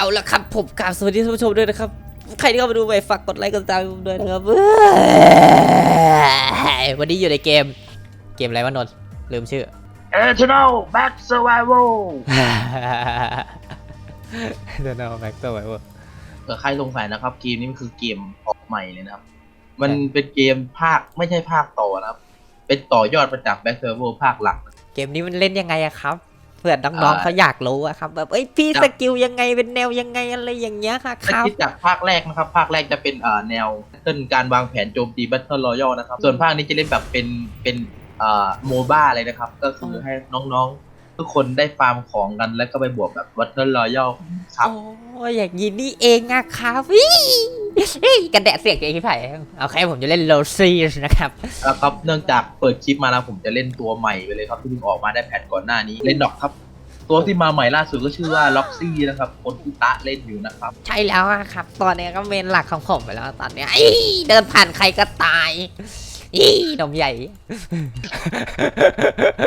เอาละครับผมกราบสวัสดีท่านผู้ชมด้วยนะครับ ใครที่เข้ามาดูไปฝากกดไลค์กดติดตามผมด้วยนะครับเอ้ยวันนี้อยู่ในเกม เกมอะไรวะนนท์ลืมชื่อ Eternal Back Survival เดี๋ยวเอาแบ็กตัวไว้เว้ยเผื่อใครสงสัยนะครับ เกมนี้มันคือเกมออกใหม่เลยนะครับ มันเป็นเกมภาคไม่ใช่ภาคต่อนะครับ เป็นต่อยอดมาจาก Back Survival ภาคหลัก เกมนี้มันเล่นยังไงอะครับ เผื่อน้องอ่าๆเขาอยากรู้อะครับแบบเอ้ยพี่ครับสกิลยังไงเป็นแนวยังไงอะไรอย่างเงี้ยค่ะคถ้ารับคิดจากภาคแรกนะครับ ภาคแรกจะเป็นอ่าแนวเต้นการวางแผนโจมตี Battle Royale นะครับ ส่วนภาคนี้จะเล่นแบบเป็นเป็นอ่าโมบ้าเลยนะครับ ก็คือให้น้องๆ ทุกคนได้ฟาร์มของกันแล้วก็ไปบวกแบบ Battle Royale ครับโอ้ยอย่างนี้นี่เองอะครับวิเฮ้ยกระแดะเสียงเองพี่ไผ่โอเคผมจะเล่นโลซีนะครับแล้วครับเนื่องจากเปิดคลิปมาแล้วผมจะเล่นตัวใหม่ไปเลยครับที่เพิ่งออกมาได้แพทก่อนหน้านี้เล่นดอกครับ ตัวที่มาใหม่ล่าสุดก็ชื่อว่าล็อกซี่นะครับคนที่ตะเล่นอยู่นะครับ ใช่แล้วอะครับ ตอนนี้ก็เมนหลักของผมไปแล้วตอนเนี้ยอี้เดินผ่านใครก็ตาย อีนมใหญ่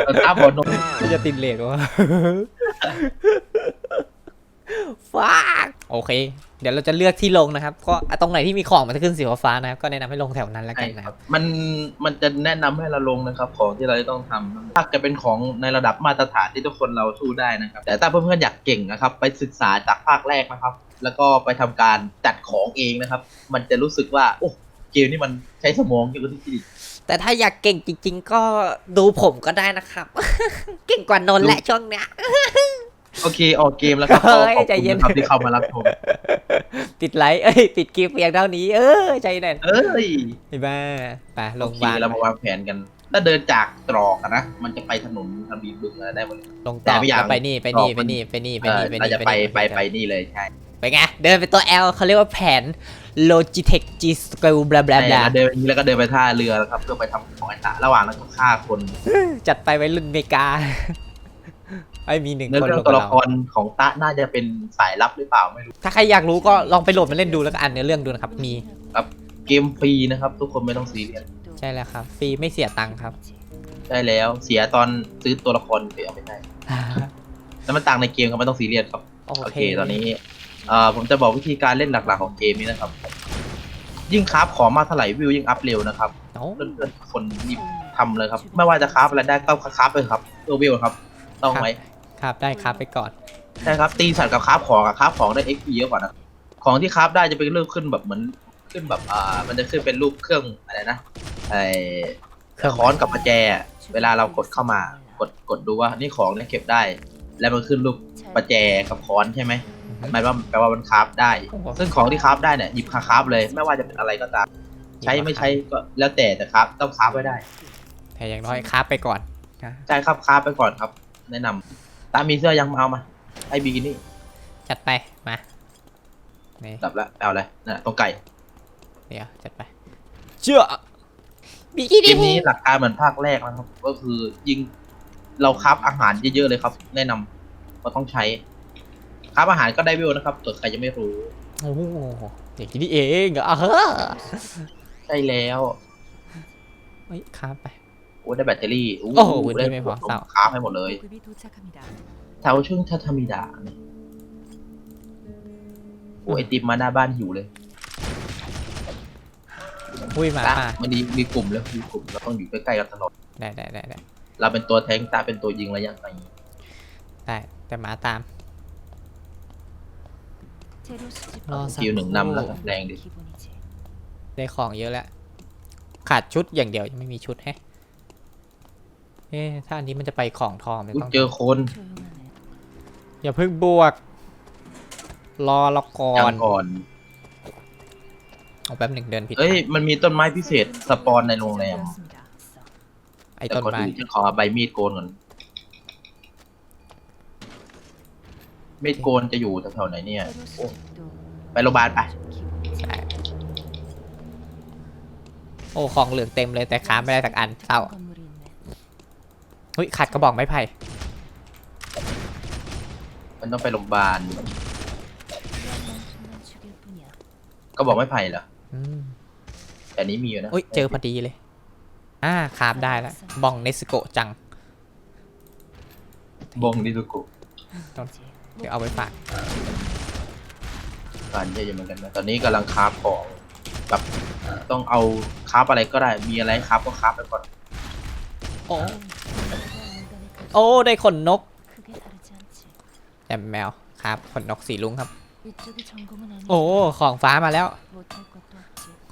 เออตาบอลนมจะติดเลทวะฟ้าโอเค เดี๋ยวเราจะเลือกที่ลงนะครับ ก็ตรงไหนที่มีของมันจะขึ้นสีฟ้าๆนะครับ ก็แนะนำให้ลงแถวนั้นแล้วกัใช่นนะคครัรับบมันมันจะแนะนำให้เราลงนะครับ ของที่เราจะต้องทำถ้าจะเป็นของในระดับมาตรฐานที่ทุกคนเราสู้ได้นะครับ แต่ถ้าเพื่อนๆอยากเก่งนะครับ ไปศึกษาจากภาคแรกนะครับ แล้วก็ไปทำการจัดของเองนะครับ มันจะรู้สึกว่าโอ้ เกมนี้มันใช้สมองเยอะกว่าที่คิดแต่ถ้าอยากเก่งจริง ๆ ก็ดูผมก็ได้นะครับ เก่งกว่านนท์แหละช่วงเนี้ย โอเคออกเกมแล้วครับเฮ้ก็ยขอบใจคุณเย็นนะครับที่เข้ามารับชมติดไลค์เอ้ยติดคลิปเพียงเท่านี้ เออใจแน่นเอ้ยไอ้บ้าไปโรโองพเคยาบาลเรามาวางแผนกัน ถ้าเดินจากตรอกอะนะมันจะไปถนนทำบีบึงอะไรได้หมดเลยลงแต่ต่อไม่อยาก แล้วไปนี่ไปนี่ต่อไปมันนี่ไปนี่ไปเอนี่อไปเรานี่จะไปนี่ไปไปนี่เลยใช่ ไปไง เดินไปตัว L เขาเรียกว่าแผน Logitech G Skill บลาบลาบใช่ลาแล้วเดินแล้วก็เดินไปท่าเรือแล้วครับเพื่อไปทำของไอ้ตะระหว่างนั้นก็ฆ่าคน จัดไปไว้รุ่นเมกาไอ้มีหนึ่งเนื้อคนเรื่อลงงตักับวละเราครของตะน่าจะเป็นสายลับหรือเปล่าไม่รู้ ถ้าใครอยากรู้ก็ลองไปโหลดมาเล่นดูแล้วก็อ่านเนื้อเรื่องดูนะครับ มีเกมฟรีนะครับ ทุกคนไม่ต้องซีเรียสใช่แล้วครับฟรีไม่เสียตังค์ครับใช่แล้วเสียตอนซื้อตัวละครเสียไม่ได้แล้วมันต่างในเกมก็ไม่ต้องซีเรียสครับ โอโอเคเค ตอนนี้เอ่อผมจะบอกวิธีการเล่นหลักๆของเกมนี้นะครับ ยิ่งคราฟของมากเท่าไหร่วิวยิ่งอัพเร็วนะครับโอ้เพื่อนๆทุกคนรีบทำเลยครับ ไม่ว่าจะคราฟอะไรได้ก็คราฟเลยครับเพื่อวิวครับ ต้องไว้ครับได้ครับไปก่อน ใช่ครับ ตีสัตว์กับคราฟของกับคราฟของได้ XP เยอะกว่านะของที่คราฟได้จะเป็นเรื่องขึ้นแบบเหมือนขึ้นแบบอ่ามันจะขึ้นเป็นรูปเครื่องอะไรนะไอเครื่อง ค้อนกับประแจ เวลาเรากดเข้ามากดกดดูว่านี่ของเนี่ยเก็บได้ แล้วมันขึ้นรูปประแจกับค้อนใช่ไหมหมายว่าแปลว่ามันคราฟได้โอ้โหซึ่งของที่คราฟได้เนี่ยหยิบคาคราฟเลย ไม่ว่าจะเป็นอะไรก็ตาม ใช้ไม่ใช้ก็แล้วแต่แต่คราฟต้องคราฟไว้ได้ แต่อย่างน้อยครับไปก่อนนะใช่ครับคราฟไปก่อนครับ แนะนำตามมีเสื้อยังมาเอามาไอ้บิกินี่จัดไปมานี่ดับแล้วเอาเลยน่ะตรงไก่เดี๋ยวจัดไปเชื่อบิกิเกมนี้หลักการเหมือนภาคแรกนะครับ ก็คือยิง เราครับอาหารเยอะๆเลยครับ แนะนำก็ต้องใช้ครับอาหารก็ได้วิวนะครับเผื่ใครยังไม่รู้ โอ้โหอย่านี่เองเหอเฮ้อใช่แล้วเฮ้ยค้าไป โอ้ได้แบตเตอรี่โอ้โหได้ไม่พอเต่ค้าไปหมดเลยสาวาช่วงทัตมิดาโอ้ไอติมมาหน้าบ้านหิวเลยอุ้ยมาป่ะมันดีมีกลุ่มแล้วมีกลุ่มเราต้องอยู่ใกล้ๆกันตลอดได้ได้ได้ เราเป็นตัวแทงตาเป็นตัวยิงระยะไกลได้แต่หมาตาม รอสกคิวหนึ่งนำแล้วแรงดิได้ของเยอะแล้ว ขาดชุดอย่างเดียวยังไม่มีชุดแฮะเอ๊ถ้าอันนี้มันจะไปของทองมัต้องเจอคน อย่าเพิ่งบวก รอละาก่อน ก่อนเอาแป๊บหนึ่งเดินผิดเอ้ยมันมีต้นไม้พิเศษสปอนในโรงแรม ไอ้ต้นไม้ฉันขอใบมีดโกนก่อนมีดโกนจะอยู่แถวไหนเนี่ยไปโรงพยาบาลไปใช่โอ้ของเหลืองเต็มเลยแต่ค้าไม่ได้สักอันเศร้าเฮ้ยขัดกระบอกไม้ไผ่มันต้องไปโรงพยาบาลก็บอกไม่ไผ่เหรอแต่นี้มีอยู่นะเจอพอดีเลย อ่าคราบได้แล้วบองเนสโกจัง บองนิโกะเดี๋ยวเอาไปฝากงานเยอะยู่เหมือนกันนะ ตอนนี้กำลังคราบของแบบต้องเอาคราบอะไรก็ได้ มีอะไรคราบก็คราบไปก่อน โอ้โอ้ได้ขนนกแอมแมวครับขนนกสีลุงครับ โอ้ ของฟ้ามาแล้ว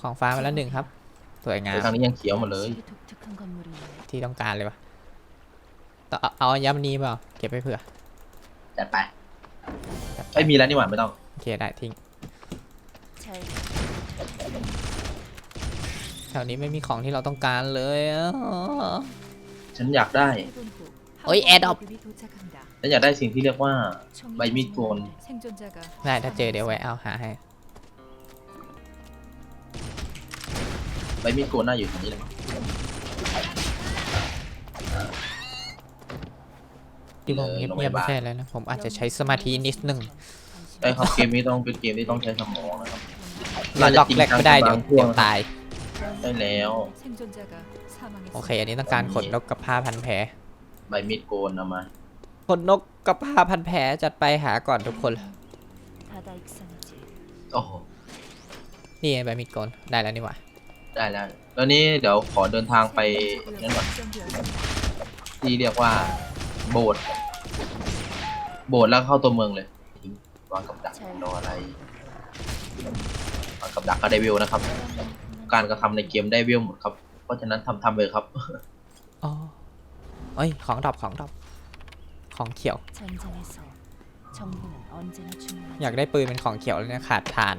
ของฟ้ามาแล้วหนึ่งครับ สวยงาม เดี๋ยวทางนี้ยังเขียวหมดเลย 확실히 독특한 건물이 있네. ที่ต้องการเลยวะต่อเอาเอาย้ำนี้เปล่า เก็บไว้เผื่อ จัดไป จัดไป ไม่มีแล้วนี่หว่าไม่ต้อง โอเคได้ทิ้ง 잘 แถวนี้ไม่มีของที่เราต้องการเลยอะ ฉันอยากได้ 해본 후 어이, 항공 애덕. 보급이 도착한다. ฉันอยากได้สิ่งที่เรียกว่า 총이 마이 밑돈. 생존자가 ได้ถ้าเจอเดี๋ยวไว้เอาหาให้ ไรมีโกน่าอยู่ตรงนี้เลยที่ผมเงียบๆไม่ใช่แล้วนะ ผมอาจจะใช้สมาธินิดนึงไอ้ครับเกมนี้ต้องเป็นเกมที่ต้องใช้สมองนะครับเราล็อกแรกไม่ได้เดี๋ยวเดี๋ยวตาย ได้แล้ว โอเค อันนี้ต้องการขนนกกับผ้าพันแผลใบมีดโกนเอามาขนนกกับผ้าพันแผลจัดไปหาก่อนทุกคนโอ้โหนี่ใบมีดโกนได้แล้วนี่หว่า ได้แล้วตอนนี้เดี๋ยวขอเดินทางไปนั่นก่อนที่เรียกว่า โบสถ์โบสถ์แล้วเข้าตัวเมืองเลยวางกับดักรออะไรวางกับดักก็ได้วิวนะครับ การกระทำในเกมได้วิวหมดครับ เพราะฉะนั้นทำทำเลยครับอ๋อเอ้ยของดับของดับของเขียว อยากได้ปืนเป็นของเขียวเลยนะขาดทาน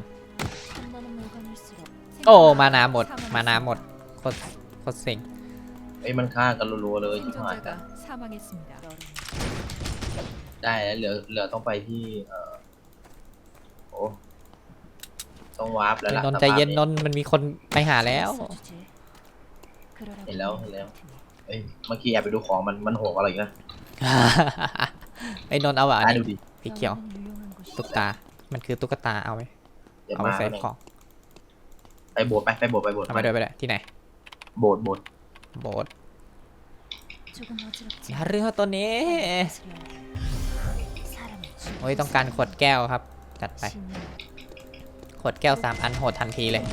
โอ้ มานาหมด มานาหมดโคตรโคตรเซ็ง ไอ้ยมันฆ่ากันรัวๆเลยที่ผ่าน 생존자가 사망했습니다. ได้แล้วเหลือเหลือต้องไปที่เอ่อโอ้ต้องวาร์ปแล้วล่ะ นนท์ สภาพ ใจเย็นนนท์มันมีคนไปหาแล้ว 써주지. 그러라고 헬로, 하는 헬로. 것 같으니. เอ้ยเมื่อกี้แอบไปดูของมันมันโหกอะไรอีกนะ ไอ้นนท์เอาอ่ะอัน อ่ะ นี้ ดูดิ สีเขียว 영혼은 유용한 곳이지. ตุ๊กตา มันคือตุ๊กตาเอาไว้ เดี๋ยว เอา มา ไว้ใส่ แล้ว ของ ไปโบสถ์ไปไปโบสถ์ไปโบสถ์ เอาไปด้วยไปด้วยที่ไหน โบสถ์โบสถ์ โบสถ์ 조금 어지럽지. อย่าเรือตัวนี้ 거스려야 해. 사람은 โอ้ยต้องการขวดแก้วครับ จัดไป 신념. ขวดแก้วสามอันโหดทันทีเลย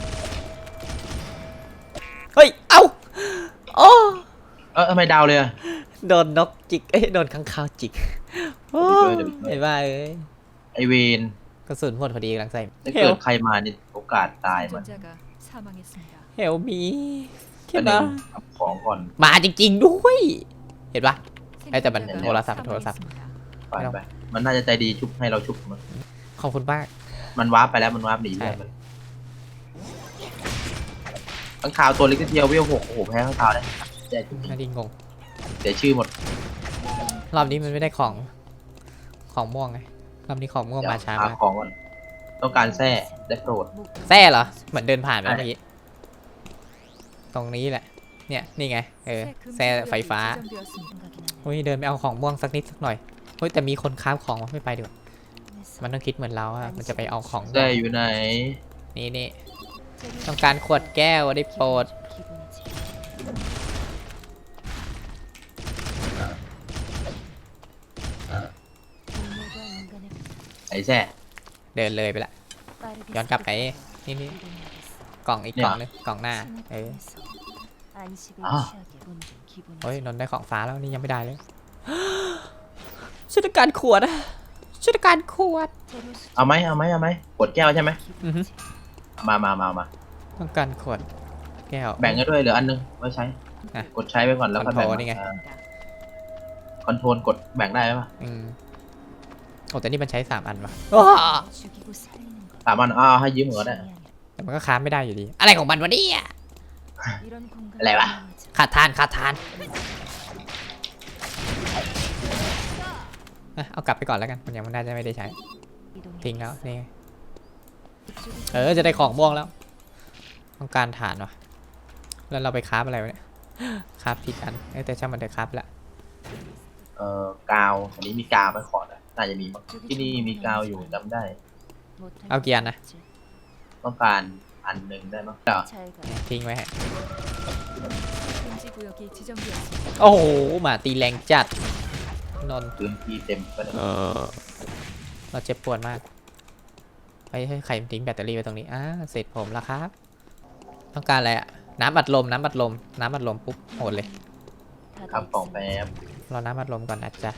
เฮ้ย เอ้า โอ้ เออทำไมดาวเลยอะ โดนนกจิก เอ้ย โดนข้างคาวจิก โอ้ เดี๋ยวไปช่วย ไอ้บ้าเอ้ย ไอเวน กระสุนหมดพอดีกำลังใส่ ถ้า เฮ เกิ ล ดใครมาเนี่ยโอกาสตายมัน 생존자가 사망했습니다. เฮลมีแค่ อันหนึ่ นั้ ง น เอาของก่อน มาจริงๆด้วย เห็นปะ 에, 저 맞네. 생존자가 오라삽, 오라삽. 사망했습니다. ไปไปมันน่าจะใจดีชุบให้เราชุบมัน ขอบคุณมาก มันวาร์ปไปแล้วมันวาร์ปหนี ใช่ ไปมันข้างข่าวตัวเล็กนิดเดียวเวลหกโอ้โหแพ้ข้างข่าวเลยแย่จริง น่าดีงง ๆเสียชื่อหมด รอบนี้มันไม่ได้ของ ของม่วงไง รอบนี้ของม่วง เดี๋ยว มาช้า หาม าก ของก่อน ต้องการแทร่ได้โปรด แซ่เหรอ เหมือนเดินผ่านไปใช่ เมื่อกี้ ตรงนี้แหละ เนี่ย นี่ไง เออ แซ่ไฟฟ้า อุ้ย เดินไปเอาของม่วงสักนิดสักหน่อย เฮ้ย แต่มีคนค้าของว่าไม่ไปดีกว่ามันต้องคิดเหมือนเราอะมันจะไปเอาของได้อยู่ไหน นี่นี่ ต้องการขวดแก้วได้โปรด ไอ้แทร่ เดินเลยไปละย้อนกลับไปนี่นี่กล่องอีกกล่องนึงกล่องหน้าเออโอ้ยนนได้ของฟ้าแล้วนี่ยังไม่ได้เลยชุดการขวดชุดการขวด เอาไหมเอาไหมเอาไหมขวดแก้วใช่ไหมมามามามาต้องการขวดแก้ว แบ่งกันด้วยเหลืออันนึงไว้ใช้กดใช้ไปก่อนแล้วค่คอนโทรลนี่ไงคอนโทรลกดแบ่งได้ปะอืม โอ้แต่นี่มันใช้สามอันวะสามอันอ่าให้ยืมเหรอได้ แต่มันก็ค้าไม่ได้อยู่ดี อะไรของมันวะเนี่ยอะไรวะ ขาดทานขาดทานเอากลับไปก่อนแล้วกันมันยังไม่ได้จะไม่ได้ใช้ ทิ้งแล้วนี่เออจะได้ของบ่วงแล้ว ต้องการฐานวะแล้วเราไปคราฟอะไรวะเนี่ยคราฟผิดอันเอแต่ช่างมันเถอะคราฟละ เออกาวอันนี้มีกาวไม่ขอนะ น่าจะมีที่นี่มีกาวอยู่จำได้ เอาเกียร์นะต้องการอันหนึ่งได้มั้งกาทิ้งไว้ฮะโอ้โหมาตีแรงจัด นอนพื้นทีเต็มก็ได้เออเราเจ็บปวดมากไปให้ไข่ทิ้งแบตเตอรี่ไว้ตรงนี้อ่าเสร็จผมแล้วครับ ต้องการอะไรอะน้ำบัดลม น้ำบัดลม น้ำบัดลมปุ๊บหมดเลยครับของแปบเราน้ำบัดลมก่อนนะจ๊ะ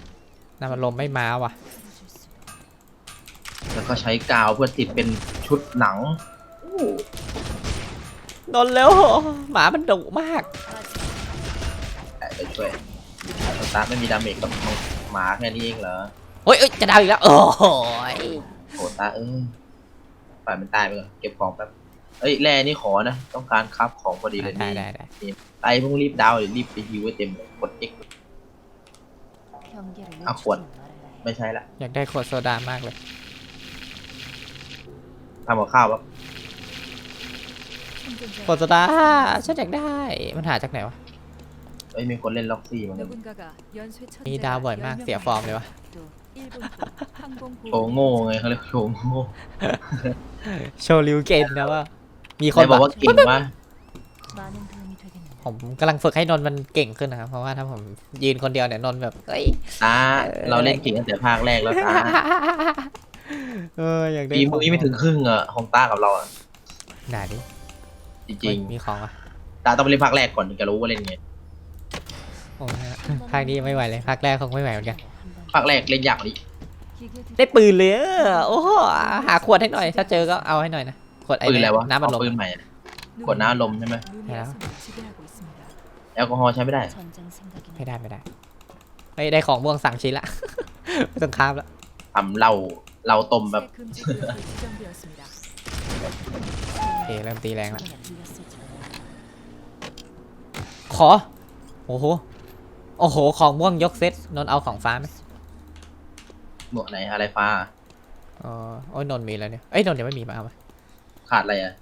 น้ำอัดลมไม่มาว่ะ แล้วก็ใช้กาวเพื่อติดเป็นชุดหนังนนเร็วหมามันดุมากแต่ไปช่วยสตาร์ทไม่มีดาเมจกับหมาแค่นี้เองเหรอโอ้ยเอ้ยจะดาวอีกแล้วโอ้โหยโหตาเอ้ยปล่อยมันตายไปก่อนเก็บของแป๊บเอ้ยแร่นี่ขอนะ ต้องการครับของพอดีเลยได้นี่ได้ได้ไอ้เพิ่งรีบดาวน์เลยรีบไปฮิวไว้เต็มเลยกด X เอาขวด ไม่ใช่ละอยากได้ขวดโซดามากเลย ทำกับข้าวปะขวดโซดาฉันอยากได้ มันหาจากไหนวะไอ้มีคนเล่นล็อกซี่เหมือนกัน มีดาวบ่อยมากเสียฟอร์มเลยวะ โชว์โง่ไงเขาเรียกโชว์โง่โชว์ริวเกนนะว่า มีคนบอกว่าเก่งมาก ผมกำลังฝึกให้นนมันเก่งขึ้นนะครับ เพราะว่าถ้าผมยืนคนเดียวเนี่ยนนแบบเอ้ยตาเราเล่นเก่งตั้งแต่ภาคแรกแล้วตาเอออย่างปีพวกนี้ไม่ถึงครึ่งอะของตากับเราอะไหนดิจริงมีของอะตาต้องไปเล่นภาคแรกก่อนถึงจะรู้ว่าเล่นไงโอ้ยภาคนี้ไม่ไหวเลยภาคแรกคงไม่ไหวเหมือนกันภาคแรกเล่นยากเลยได้ปืนเลยโอ้โหหาขวดให้หน่อย ถ้าเจอก็เอาให้หน่อยนะขวดไอ้น้ำมันลมปืนใหม่ขวดน้ำลมใช่ไหม อลกอฮอล์ใช้ไม่ได้ 전장 생각이나 ไม่ได้ไม่ได้เฮ้ยได้ของม่วงสั่งชิ้นละ ไม่ต้องค้าบละ ทำเหล้าเหล้าต้มแบบ 새 금지 구역이 지정되었습니다. โอเคเริ่มตีแรงละ 소리가 들렸을지 ขอ โอ้โห โอ้โห ของม่วงยกเซตนนท์เอาของฟ้าไหม หมวกไหนอะไรฟ้า อ๋อโอ้ยนนท์มีแล้วเนี่ย เอ้ยนนท์ยังไม่มีมาเอามา ขาดอะไรอ่ะ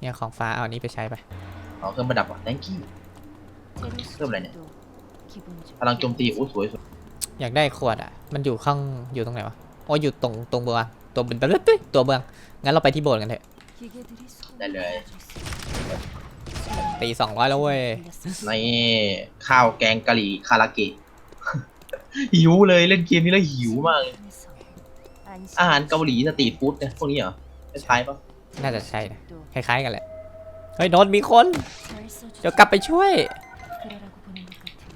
เนี่ยของฟ้าเอาอันนี้ไปใช้ไป เอาเครื่องประดับว่ะ thank you เพิ่มอะไรเนี่ยพลังโจมตีโอ้สวยสุดอยากได้ขวดอะ มันอยู่ข้างอยู่ตรงไหนวะอ๋ออยู่ตรงตรงเบืองตัวเบืองตัวเบืองงั้นเราไปที่โบสถ์กันเถอะได้เลยตีสองร้อยแล้วเว้ยในข้าวแกงกะหรี่คาราเกะหิวเลยเล่นเกมนี้แล้วหิวมาก อาหารเกาหลีสตรีทฟู้ดเนี่ยพวกนี้เหรอใช่ปะน่าจะใช่คล้ายๆกันแหละ เฮ้ยโนนมีคนเดี๋ยวกลับไปช่วย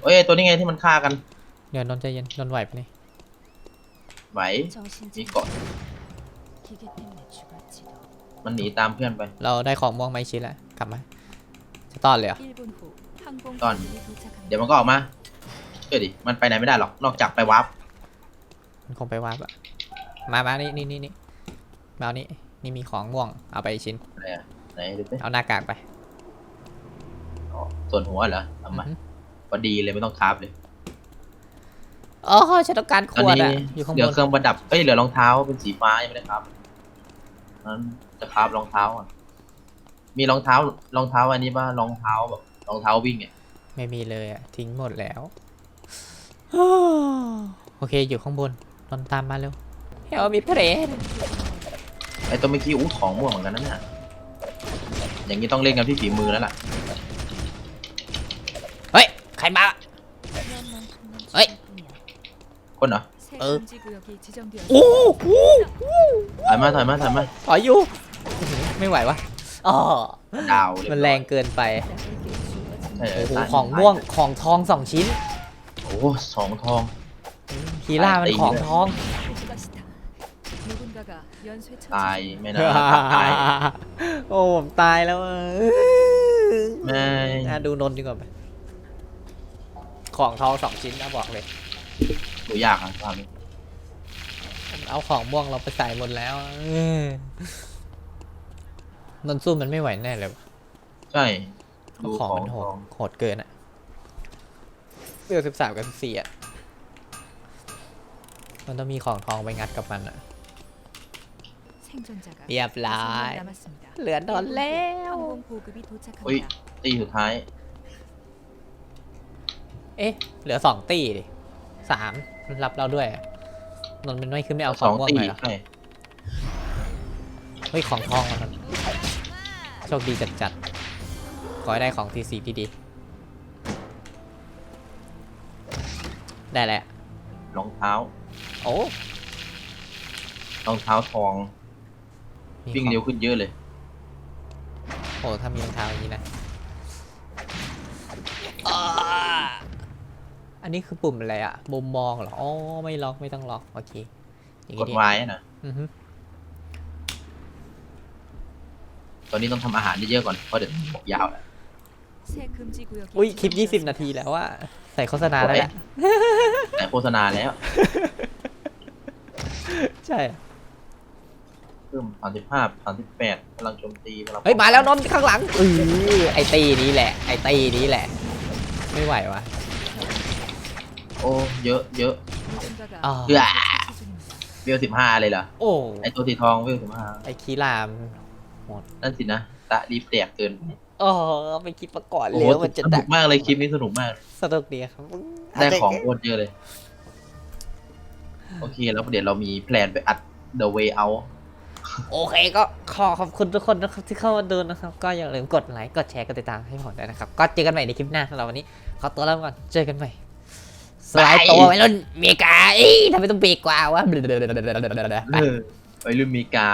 เอ้ยตัวนี้ไงที่มันฆ่ากันเดี๋ยวนนใจเย็นนนไหวปะนี่ไหวนี่ก่อนมันหนีตามเพื่อนไป เราได้ของม่วงไม้ชิ้นแล้วกลับมาจะต้อนเลยเหรอต้อน เดี๋ยวมันก็ออกมาเออดิมันไปไหนไม่ได้หรอกนอกจากไปวาร์ปมันคงไปวาร์ปอะมามานี่นี่นี่นี่มาเอานี่นี่มีของม่วงเอาไปชิ้นอะไรอะ ไหนดูสิเอาหน้ากากไปอ๋อส่วนหัวเหรอเอามาอือฮึพอดีเลยไม่ต้องคราฟเลยอ๋อฉันต้องการขตอนวดนี้อะอยู่ข้างเหลืบอนเครื่องประดับเอ้ยเหลือรองเท้าเป็นสีฟ้ายังไม่ได้ครับนั้นจะคราฟรองเท้าอะมีรองเท้ารองเท้าอันนี้ป่ะรองเท้าแบบรองเท้าวิ่งอะไม่มีเลยอะทิ้งหมดแล้วโอเคอยู่ข้างบนนนท์ตามมาเร็วเฮลมีเพรสไอตัวเมื่อกี้อู้ของม่วงเหมือนกันนั่นน่ะ อย่างนี้ต้องเล่นกันที่ฝีมือแล้วล่ะ เฮ้ย ใครมา 필요한 만큼만 어이. 주는 뿐이야. คนเหรอ 새 어. 금지 구역이 โอ้ 지정되었습니다. โห ถอยมาถอยมาถอยมา ถอยอยู่อื้อหือไม่ไหววะอ๋อ ดาวเลย มันแรงเกินไป ใช่ โอ้โห ตาย ของม่วง ของทองสองชิ้น โอ้โหสองทอง ฮีล่ามันของทอง 누군가가 연쇄 ตาย처 치. ไม่น่าตายโอ้ผมตายแล้วเออแม่น่าดูนนท์ดีกว่าไหมของทองสองชิ้นนะบอกเลยตัวยากอะความนี้ผมเอาของม่วงเราไปใส่หมดแล้วเออนนท์สู้มันไม่ไหวแน่เลยวะใช่เพราะดูของของมันโหทดองโหดเกินอะเบลสิบสามกับสิบสี่อะมันต้องมีของทองไปงัดกับมันอะ 생존자가 예, 블라이. 5명 남았습니다. เหลือนนท์แล้ว 항공 보급이 어이. 도착합니다. ตีสุดท้าย เอ๊ะ เหลือสองตีดิสามรับเราด้วยอะนนท์มันไม่ขึ้นไม่เอาข ส อ อง ง ม่วง ตี เลยเหรอ ใช่ เฮ้ย ของทองมันนท์โชคดีจัดจัดๆขอให้ได้ของทีซีดีๆได้แหละ รองเท้า โอ้ รองเท้าทอง มี วิ่ง ของ เร็วขึ้นเยอะเลย โอ้ถ้ามีรองเท้าอย่างนี้นะอ่าอันนี้คือปุ่มอะไรอะมุมมองเหรอ อ๋อ ไม่ล็อกไม่ต้องล็อก โอเค อย่าง ก นี้ ด ดิ ไว้นะ อือฮึ ตอนนี้ต้องทำอาหารเยอะๆก่อน เพราะเดี๋ยวบอกยาวแล้ว 새 금지 구역이 อุ้ย คลิป 20 นาทีแล้วว่า ใส่โฆษณาแล้วแหละ แต่โฆษณาแล้ว ใช่ เพิ่มสามสิบห้าสามสิบแปดพลังโจมตีเฮ้ยมาแล้วนนท์ข้างหลังอือไอตีนี้แหละ ไอตีนี้แหละ ไม่ไหววะโอ้เยอะเยอะเพื่อเวลสิบห้าเลยเหรอโอ้ไอตัวสีทองเวลสิบห้าไอคีรามดนั่นสินะตะรีบแตกเกินอ๋อไปคิดประกอบโแล้วมันจะสนุกกมากเลยคลิปนี้สนุกมาก สนุกดีครับได้ของโคตรเยอะเลย โอเคแล้วเดี๋ยวเรามีแพลนไปอัด The Way Out โอเคก็ขอขอบคุณทุกคนนะครับที่เข้ามาดูนะครับ ก็อย่าลืมกดไลค์กดแชร์กดติดตามให้ผมด้วยนะครับ ก็เจอกันใหม่ในคลิปหน้าสำหรับวันนี้ ขอตัวลาไปก่อนเจอกันใหม่สลายตัวไปรุ่นเมกาเอ้ยทำไมต้องเบรกกว่าวะเออไปรุ่นมีกา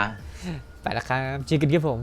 ไปแล้วครับเจอกันครับผม